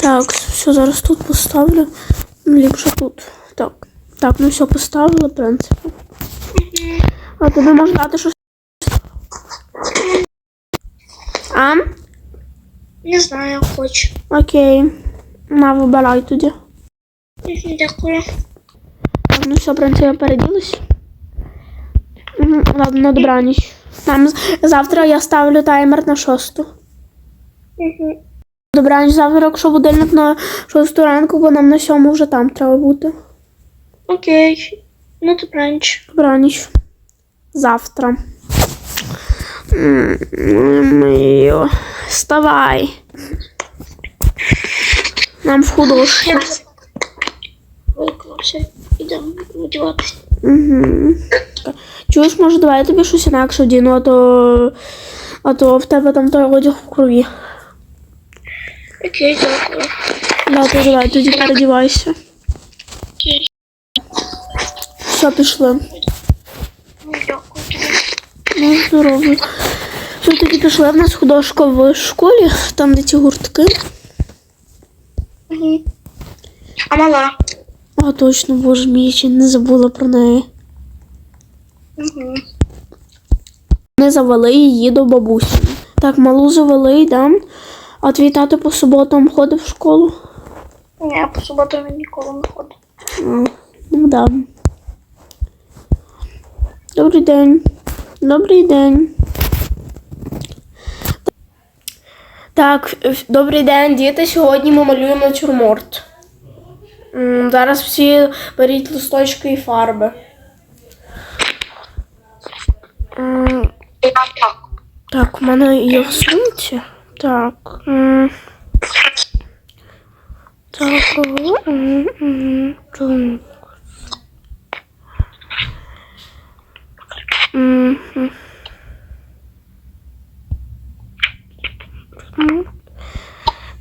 Так, все, зараз тут поставлю. Ну, Ліпше тут. Так. Так, ну все, поставила, в принципі. А тобі можна дати щось. А? Не знаю, хочу. Окей. На, вибирай тоді. Дякую. Так, ну все, в принципі, переділась. Мгм, Ладно, на добраніч. Там завтра я ставлю таймер на шосту. Мгм. Добраніч завтра, якщо будильник на шосту ранку, бо нам на сьому вже там треба бути. Окей. Ну, добраніч. Добраніч. Завтра. Вставай. Нам в художку. Виклався. Ідемо одягатися. Угу. Чуєш, може, давай я тобі щось інакше вдіну, а то, а то в тебе там той одяг в крові. Окей, дякую. Да, давай тоді передівайся. Окей. Все, пішли. Ну, Дякую тобі. Ну, здорово. Все, тоді пішли. В нас художка в школі, там де ці гуртки. А мала? А, точно, боже мій, я ще не забула про неї. Угу. Ми завели її до бабусі. Так, малу завели, да? А твій тато по суботам ходив в школу? Ні, по суботам він ніколи не ходить. А, ну да. Добрий день. Добрий день. Так, добрий день, діти. Сьогодні ми малюємо натюрморт. Зараз всі беріть листочки і фарби. Так, у мене є в сумці. Так.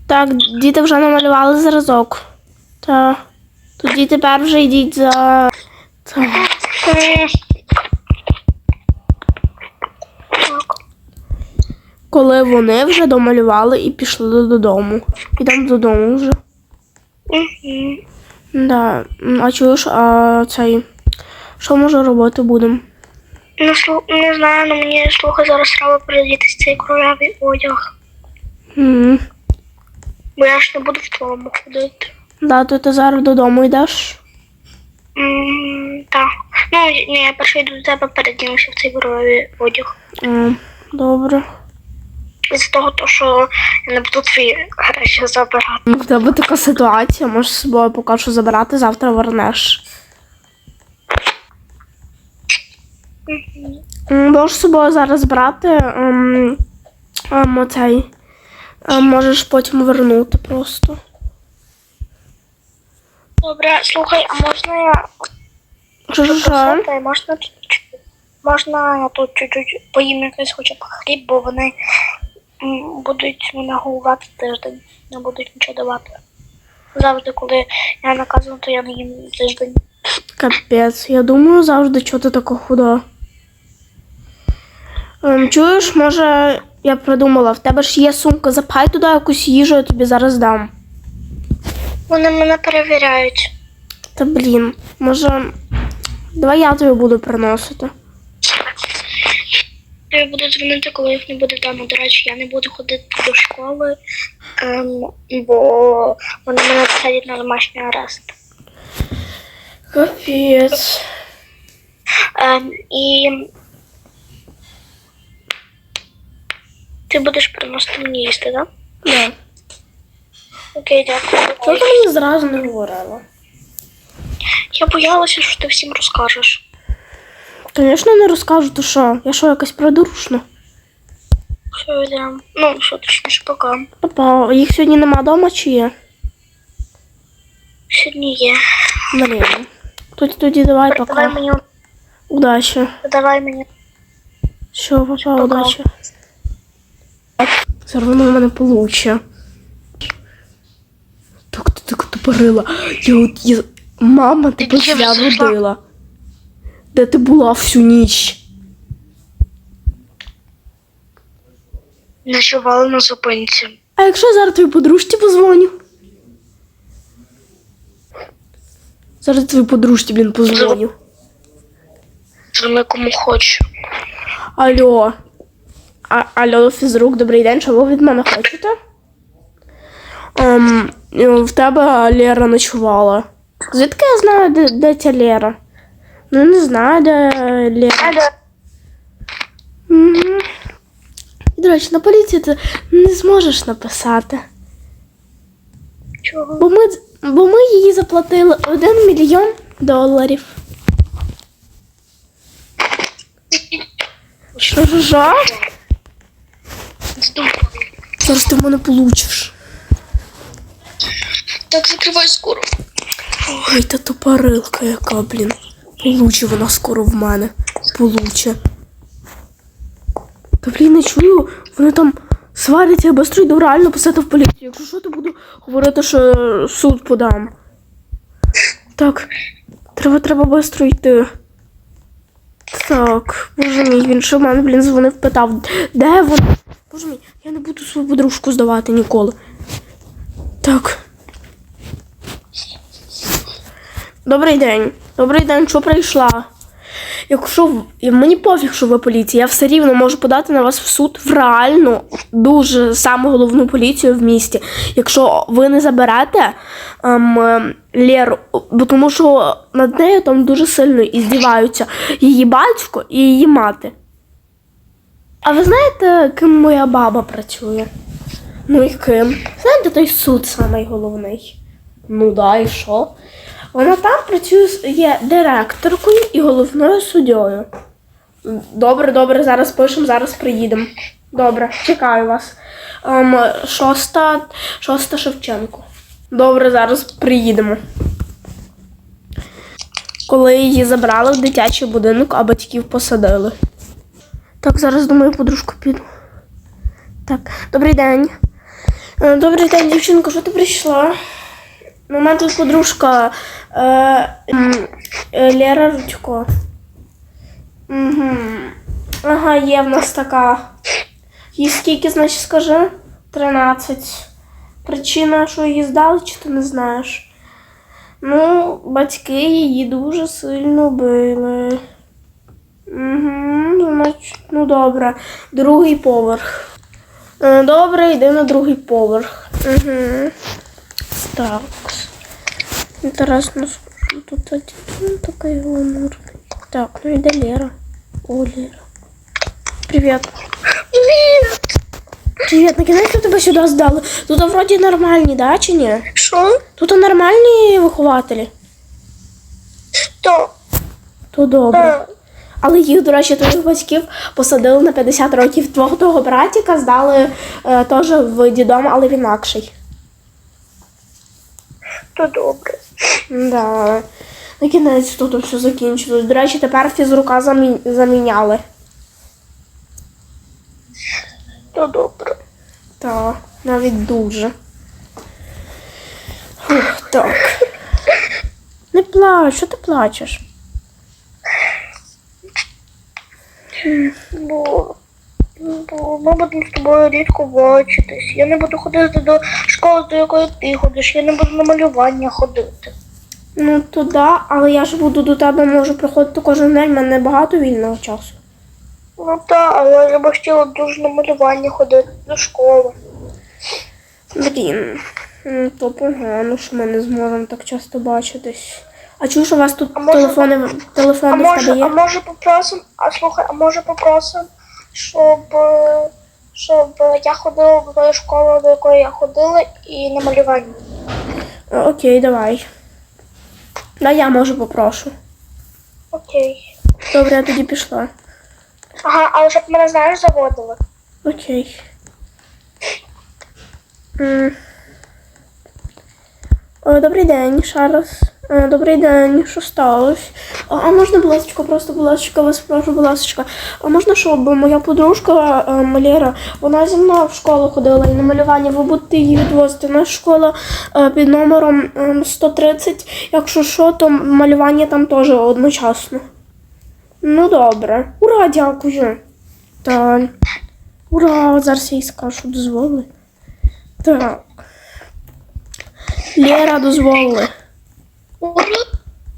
Так. діти вже намалювали зразок. Так. Тоді тепер вже йдіть за. Так. Коли вони вже домалювали і пішли додому. Ідемо додому вже. Угу. Да. А чуєш, а цей. Що може робити будемо? Ну, слу... не знаю, але мені слухай, зараз треба передітись цей кровавий одяг. М. Бо я ж не буду в твоєму ходити. Да, то ти зараз додому йдеш? Так. Ну, ні, я перше йду до тебе передінуся в цей кровавий одяг. Добре. Із того, то, що я не буду твої речі забирати. В тебе така ситуація, можеш з собою поки що забирати, завтра вернеш. Можеш з собою зараз брати ем, ем, оцей. Ем, можеш потім вернути просто. Добре, слухай, а можна я Що ж? Слухай, можна можна я тут чуть-чуть поїм якийсь хоча б хліб, бо вони будуть мене голувати тиждень, не будуть нічого давати. Завжди, коли я наказана, то я не їм тиждень. Капець, я думаю завжди, чого ти така худа. Ем, чуєш, може, я придумала, в тебе ж є сумка, запхай туди якусь їжу, я тобі зараз дам. Вони мене перевіряють. Та блін, може. Давай я тобі буду приносити. Я буду дзвонити, коли їх не буде вдома. До речі, я не буду ходити до школи, ем, бо вони мене посадять на домашній арест. Капець. Ем, і ти будеш приносити мені їсти, так? Да. Окей, дякую. Чого ти мені зразу не говорила? Я боялася, що ти всім розкажеш. Звісно, не розкажу, то що? Я що, якась придурушна? Йдемо? Ну, що точніше, пока. Папа, їх сьогодні нема вдома чи є? Сьогодні є. Блін. Тоді тоді давай Давай пока. мені, Удачі. давай мені. Все, папа, удачі. Все одно в мене получше. Так ти так тупорила. Я от я... Мама тебе Ти зря чим зайшла? водила. Де ти була всю ніч? Ночувала на зупинці. А якщо зараз твоїй подружці позвоню? Зараз твоїй подружці, блін, позвоню. Дзвони кому хочу. Алло. А, алло, фізрук, добрий день, що ви від мене хочете? Ем, в тебе Лера ночувала. Звідки я знаю, де, де ця Лера? Ну, не знаю, де Лера. Угу. До речі, на поліції ти не зможеш написати. Чого? Бо ми, бо ми їй заплатили 1 мільйон доларів. Що ж? що? Здумав. Зараз ти в мене получиш. Так, закривай скоро. Ой, та тупорилка яка, блін. Получе вона скоро в мене. Получе. Та блін, не чую. Вони там сваряться, я быстро йду реально писати в поліцію. Якщо що, то буду говорити, що суд подам. Так, треба, треба быстро йти. Так, боже мій, він ще в мене, блін, дзвонив, питав, де вона? Боже мій, я не буду свою подружку здавати ніколи. Так. Добрий день. Добрий день, що прийшла? Якщо мені пофіг, що ви поліція, я все рівно можу подати на вас в суд в реальну, дуже саму головну поліцію в місті. Якщо ви не заберете ем, Леру, бо тому що над нею там дуже сильно іздіваються її батько і її мати. А ви знаєте, ким моя баба працює? Ну і ким? Знаєте, той суд самий головний. Ну да, і що? Вона там працює є директоркою і головною суддєю. Добре, добре, зараз пишемо, зараз приїдемо. Добре, чекаю вас. Ем, шоста, шоста Шевченко. Добре, зараз приїдемо. Коли її забрали в дитячий будинок, а батьків посадили. Так, зараз до моєї подружки піду. Так, добрий день. Е, Добрий день, дівчинко, що ти прийшла? Ну, у мене тут подружка е, е, Лера Рудько. Угу. Ага, є в нас така. Їй скільки, значить, скажи? 13. Причина, що її здали, чи ти не знаєш? Ну, батьки її дуже сильно били. Угу, значить, ну добре. Другий поверх. Е, Добре, йди на другий поверх. Угу. Так. Интересно, что тут один такой гламур. Так, ну и да Лера. О, Лера. Привет. Привіт! Привет, наконец-то тебе сюди здали. Тут вроді нормальні, да, чи ні? Що? Тут нормальні вихователі. То. То добре. Але їх, до речі, твоїх батьків посадили на 50 років. Твого того братіка здали е, теж в дідом, але в інакший. То добре. Да. На кінець тут все закінчилось. До речі, тепер фізрука замі... заміняли. То добре. Так, навіть дуже. Фух, так. Не плач, що ти плачеш? Бо, бо ми будемо з тобою рідко бачитись. Я не буду ходити до школи, до якої ти ходиш. Я не буду на малювання ходити. Ну, то да, але я ж буду до тебе можу приходити кожен день, в мене багато вільного часу. Ну так, але я б хотіла дуже на малювання ходити до школи. Блін, ну, то погано, що ми не зможемо так часто бачитись. А чуєш, що у вас тут А може- телефони, А в тебе може, є? а може попросим, а слухай, а може попросим, щоб, е, щоб я ходила до школи, до якої я ходила, і на малювання. Е, Окей, давай. Да, я може попрошу. Окей. Добре, я тоді пішла. Ага, але щоб мене знаєш заводили. Окей. О, добрий день, ще раз. Е, Добрий день, що сталося? А, можна, будь ласка, просто, будь ласка, вас прошу, будь ласка. А можна, щоб моя подружка е, Малєра, вона зі мною в школу ходила і на малювання, ви будете її відвозити. Наша школа е, під номером ем, 130. Якщо що, то малювання там теж одночасно. Ну добре. Ура, дякую. Так. Ура! Зараз я їй скажу, що дозволили. Так. Лера дозволили. Ура!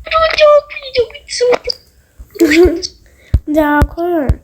Дякую. Дякую. Дякую. Дякую.